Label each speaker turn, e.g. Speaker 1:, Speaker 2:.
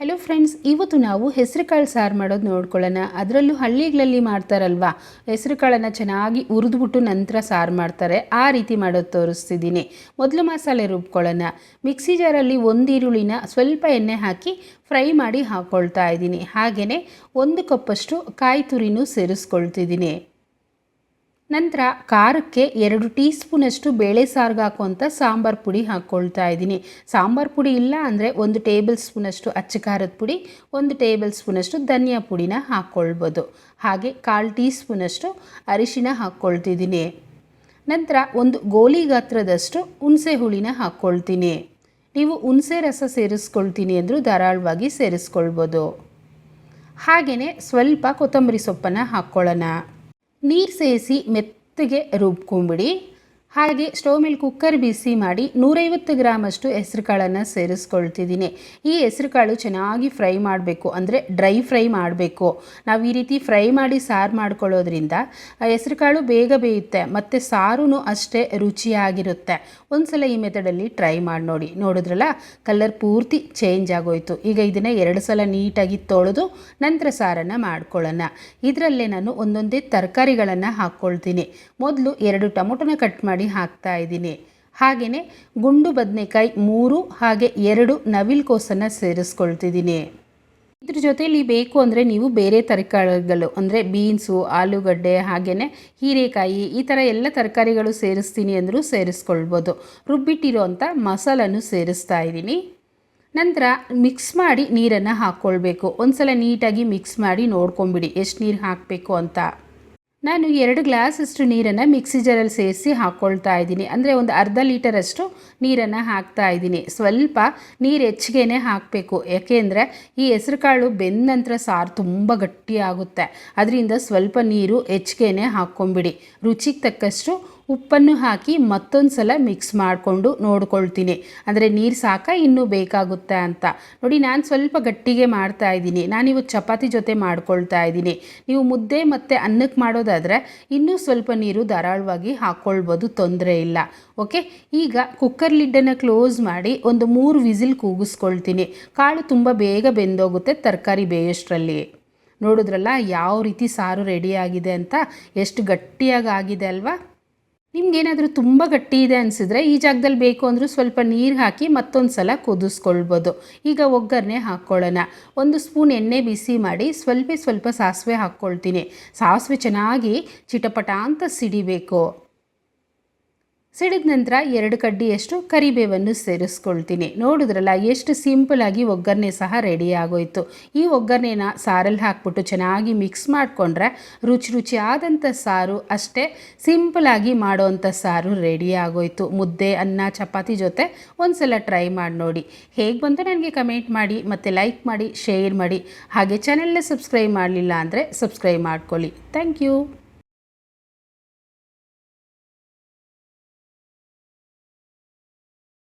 Speaker 1: Hello friends ಇವತ್ತು ನಾವು ಹೆಸರುಕಾಳು ಸಾರು ಮಾಡೋದು ನೋಡ್ಕೊಳ್ಳೋಣ. ಅದರಲ್ಲೂ ಹಳ್ಳಿಗಳಲ್ಲಿ ಮಾಡ್ತಾರಲ್ವಾ? ಹೆಸರುಕಾಳನ್ನು ಚೆನ್ನಾಗಿ ಹುರಿದ್ಬಿಟ್ಟು ನಂತರ ಸಾರು ಮಾಡ್ತಾರೆ. ಆ ರೀತಿ ಮಾಡೋದು ತೋರಿಸ್ತಿದ್ದೀನಿ ಮೊದಲು ಮಸಾಲೆ ರುಬ್ಕೊಳ್ಳೋಣ. ಮಿಕ್ಸಿ ಜಾರಲ್ಲಿ ಒಂದು ಈರುಳ್ಳಿನ ಸ್ವಲ್ಪ ಎಣ್ಣೆ ಹಾಕಿ ಫ್ರೈ ಮಾಡಿ ಹಾಕ್ಕೊಳ್ತಾ ಇದ್ದೀನಿ ಹಾಗೆಯೇ ಒಂದು ಕಪ್ಪಷ್ಟು ಕಾಯಿ ತುರಿನೂ ಸೇರಿಸ್ಕೊಳ್ತಿದ್ದೀನಿ ನಂತರ ಖಾರಕ್ಕೆ ಎರಡು ಟೀ ಸ್ಪೂನಷ್ಟು ಬೇಳೆ ಸಾರಿಗೆ ಹಾಕುವಂಥ ಸಾಂಬಾರು ಪುಡಿ ಹಾಕ್ಕೊಳ್ತಾ ಇದ್ದೀನಿ. ಸಾಂಬಾರು ಪುಡಿ ಇಲ್ಲ ಅಂದರೆ ಒಂದು ಟೇಬಲ್ ಸ್ಪೂನಷ್ಟು ಅಚ್ಚ ಖಾರದ ಪುಡಿ, ಒಂದು ಟೇಬಲ್ ಸ್ಪೂನಷ್ಟು ಧನಿಯಾ ಪುಡಿನ ಹಾಕ್ಕೊಳ್ಬೋದು. ಹಾಗೆ ಕಾಲು ಟೀ ಸ್ಪೂನಷ್ಟು ಅರಿಶಿನ ಹಾಕ್ಕೊಳ್ತಿದ್ದೀನಿ. ನಂತರ ಒಂದು ಗೋಲಿ ಗಾತ್ರದಷ್ಟು ಹುಣಸೆ ಹುಳಿನ ಹಾಕ್ಕೊಳ್ತೀನಿ. ನೀವು ಹುಣಸೆ ರಸ ಸೇರಿಸ್ಕೊಳ್ತೀನಿ ಅಂದರೂ ಧಾರಾಳವಾಗಿ ಸೇರಿಸ್ಕೊಳ್ಬೋದು. ಹಾಗೆಯೇ ಸ್ವಲ್ಪ ಕೊತ್ತಂಬರಿ ಸೊಪ್ಪನ್ನು ಹಾಕ್ಕೊಳ್ಳೋಣ. ನೀರು ಸೇರಿಸಿ ಮೆತ್ತಗೆ ರುಬ್ಕೊಂಬಿಡಿ. ಹಾಗೆ ಸ್ಟವ್ ಮೇಲೆ ಕುಕ್ಕರ್ ಬಿಸಿ ಮಾಡಿ ನೂರೈವತ್ತು ಗ್ರಾಮಷ್ಟು ಹೆಸ್ರು ಕಾಳನ್ನು ಸೇರಿಸ್ಕೊಳ್ತಿದ್ದೀನಿ. ಈ ಹೆಸ್ರು ಕಾಳು ಚೆನ್ನಾಗಿ ಫ್ರೈ ಮಾಡಬೇಕು, ಅಂದರೆ ಡ್ರೈ ಫ್ರೈ ಮಾಡಬೇಕು. ನಾವು ಈ ರೀತಿ ಫ್ರೈ ಮಾಡಿ ಸಾರು ಮಾಡ್ಕೊಳ್ಳೋದ್ರಿಂದ ಹೆಸರು ಕಾಳು ಬೇಗ ಬೇಯುತ್ತೆ, ಮತ್ತು ಸಾರೂ ಅಷ್ಟೇ ರುಚಿಯಾಗಿರುತ್ತೆ. ಒಂದು ಸಲ ಈ ಮೆಥಡಲ್ಲಿ ಟ್ರೈ ಮಾಡಿ ನೋಡಿ. ನೋಡಿದ್ರಲ್ಲ, ಕಲರ್ ಪೂರ್ತಿ ಚೇಂಜ್ ಆಗೋಯಿತು. ಈಗ ಇದನ್ನು ಎರಡು ಸಲ ನೀಟಾಗಿ ತೊಳೆದು ನಂತರ ಸಾರನ್ನು ಮಾಡ್ಕೊಳ್ಳೋಣ. ಇದರಲ್ಲೇ ನಾನು ಒಂದೊಂದೇ ತರಕಾರಿಗಳನ್ನು ಹಾಕ್ಕೊಳ್ತೀನಿ. ಮೊದಲು ಎರಡು ಟೊಮೊಟೊನ ಕಟ್ ಮಾಡಿ ಹಾಕ್ತಾ ಇದ್ದೀನಿ. ಹಾಗೆಯೇ ಗುಂಡು ಬದನೆಕಾಯಿ ಮೂರು, ಹಾಗೆ ಎರಡು ನವಿಲ್ ಕೋಸನ್ನು ಸೇರಿಸ್ಕೊಳ್ತಿದ್ದೀನಿ. ಇದ್ರ ಜೊತೆಯಲ್ಲಿ ಬೇಕು ಅಂದರೆ ನೀವು ಬೇರೆ ತರಕಾರಿಗಳು, ಅಂದರೆ ಬೀನ್ಸು, ಆಲೂಗಡ್ಡೆ ಹಾಗೆಯೇ ಹೀರೆಕಾಯಿ, ಈ ಥರ ಎಲ್ಲ ತರಕಾರಿಗಳು ಸೇರಿಸ್ತೀನಿ ಅಂದರೂ ಸೇರಿಸ್ಕೊಳ್ಬೋದು. ರುಬ್ಬಿಟ್ಟಿರೋ ಅಂಥ ಮಸಾಲನ್ನು ಸೇರಿಸ್ತಾ ಇದ್ದೀನಿ. ನಂತರ ಮಿಕ್ಸ್ ಮಾಡಿ ನೀರನ್ನು ಹಾಕ್ಕೊಳ್ಬೇಕು. ಒಂದು ಸಲ ನೀಟಾಗಿ ಮಿಕ್ಸ್ ಮಾಡಿ ನೋಡ್ಕೊಂಬಿಡಿ. ಎಷ್ಟು ನೀರು ಹಾಕಬೇಕು ಅಂತ. ನಾನು ಎರಡು ಗ್ಲಾಸಷ್ಟು ನೀರನ್ನು ಮಿಕ್ಸಿ ಜಾರಲ್ಲಿ ಸೇರಿಸಿ ಹಾಕ್ಕೊಳ್ತಾ ಇದ್ದೀನಿ. ಅಂದರೆ ಒಂದು ಅರ್ಧ ಲೀಟರಷ್ಟು ನೀರನ್ನು ಹಾಕ್ತಾ ಇದ್ದೀನಿ. ಸ್ವಲ್ಪ ನೀರು ಹೆಚ್ಚಿಗೆನೇ ಹಾಕಬೇಕು. ಯಾಕೆಂದರೆ ಈ ಹೆಸರುಕಾಳು ಬೆಂದ ನಂತರ ಸಾರು ತುಂಬ ಗಟ್ಟಿಯಾಗುತ್ತೆ ಅದರಿಂದ ಸ್ವಲ್ಪ ನೀರು ಹೆಚ್ಚಿಗೆ ಹಾಕ್ಕೊಂಬಿಡಿ. ರುಚಿಗೆ ತಕ್ಕಷ್ಟು ಉಪ್ಪನ್ನು ಹಾಕಿ ಮತ್ತೊಂದು ಸಲ ಮಿಕ್ಸ್ ಮಾಡಿಕೊಂಡು ನೋಡ್ಕೊಳ್ತೀನಿ. ಅಂದರೆ ನೀರು ಸಾಕ, ಇನ್ನೂ ಬೇಕಾಗುತ್ತೆ ಅಂತ. ನೋಡಿ, ನಾನು ಸ್ವಲ್ಪ ಗಟ್ಟಿಗೆ ಮಾಡ್ತಾ ಇದ್ದೀನಿ. ನಾನಿವು ಚಪಾತಿ ಜೊತೆ ಮಾಡ್ಕೊಳ್ತಾ ಇದ್ದೀನಿ. ನೀವು ಮುದ್ದೆ ಮತ್ತು ಅನ್ನಕ್ಕೆ ಮಾಡೋದಾದರೆ ಇನ್ನೂ ಸ್ವಲ್ಪ ನೀರು ಧಾರಾಳವಾಗಿ ಹಾಕ್ಕೊಳ್ಬೋದು ತೊಂದರೆ ಇಲ್ಲ. ಓಕೆ? ಈಗ ಕುಕ್ಕರ್ ಲಿಡ್ಡನ್ನು ಕ್ಲೋಸ್ ಮಾಡಿ ಒಂದು ಮೂರು ವಿಸಿಲ್ ಕೂಗಿಸ್ಕೊಳ್ತೀನಿ. ಕಾಳು ತುಂಬ ಬೇಗ ಬೆಂದೋಗುತ್ತೆ, ತರಕಾರಿ ಬೇಯೋಷ್ಟರಲ್ಲಿ. ನೋಡಿದ್ರಲ್ಲ, ಯಾವ ರೀತಿ ಸಾರು ರೆಡಿಯಾಗಿದೆ ಅಂತ, ಎಷ್ಟು ಗಟ್ಟಿಯಾಗಿ ಆಗಿದೆ ಅಲ್ವಾ? ನಿಮ್ಗೇನಾದರೂ ತುಂಬ ಗಟ್ಟಿ ಇದೆ ಅನಿಸಿದ್ರೆ ಈ ಜಾಗದಲ್ಲಿ ಬೇಕು ಅಂದರೂ ಸ್ವಲ್ಪ ನೀರು ಹಾಕಿ ಮತ್ತೊಂದು ಸಲ ಕುದಿಸ್ಕೊಳ್ಬೋದು. ಈಗ ಒಗ್ಗರಣೆ ಹಾಕ್ಕೊಳ್ಳೋಣ ಒಂದು ಸ್ಪೂನ್ ಎಣ್ಣೆ ಬಿಸಿ ಮಾಡಿ ಸ್ವಲ್ಪ ಸ್ವಲ್ಪ ಸಾಸಿವೆ ಹಾಕ್ಕೊಳ್ತೀನಿ. ಸಾಸಿವೆ ಚೆನ್ನಾಗಿ ಚಿಟಪಟ ಅಂತ ಸಿಡಿಬೇಕು. ಸಿಡಿದ ನಂತರ ಎರಡು ಕಡ್ಡಿಯಷ್ಟು ಕರಿಬೇವನ್ನು ಸೇರಿಸ್ಕೊಳ್ತೀನಿ. ನೋಡಿದ್ರಲ್ಲ, ಎಷ್ಟು ಸಿಂಪಲಾಗಿ ಒಗ್ಗರಣೆ ಸಹ ರೆಡಿ ಆಗೋಯಿತು. ಈ ಒಗ್ಗರಣೆನ ಸಾರಲ್ಲಿ ಹಾಕ್ಬಿಟ್ಟು ಚೆನ್ನಾಗಿ ಮಿಕ್ಸ್ ಮಾಡಿಕೊಂಡ್ರೆ ರುಚಿ ರುಚಿ ಆದಂಥ ಸಾರು ಅಷ್ಟೇ ಸಿಂಪಲಾಗಿ ಮಾಡೋವಂಥ ಸಾರು ರೆಡಿ ಆಗೋಯ್ತು. ಮುದ್ದೆ, ಅನ್ನ, ಚಪಾತಿ ಜೊತೆ ಒಂದ್ಸಲ ಟ್ರೈ ಮಾಡಿ ನೋಡಿ. ಹೇಗೆ ಬಂತು ನನಗೆ ಕಮೆಂಟ್ ಮಾಡಿ, ಮತ್ತು ಲೈಕ್ ಮಾಡಿ ಶೇರ್ ಮಾಡಿ. ಹಾಗೆ ಚಾನೆಲ್ನ ಸಬ್ಸ್ಕ್ರೈಬ್ ಮಾಡಲಿಲ್ಲ ಅಂದರೆ ಸಬ್ಸ್ಕ್ರೈಬ್ ಮಾಡ್ಕೊಳ್ಳಿ. Thank you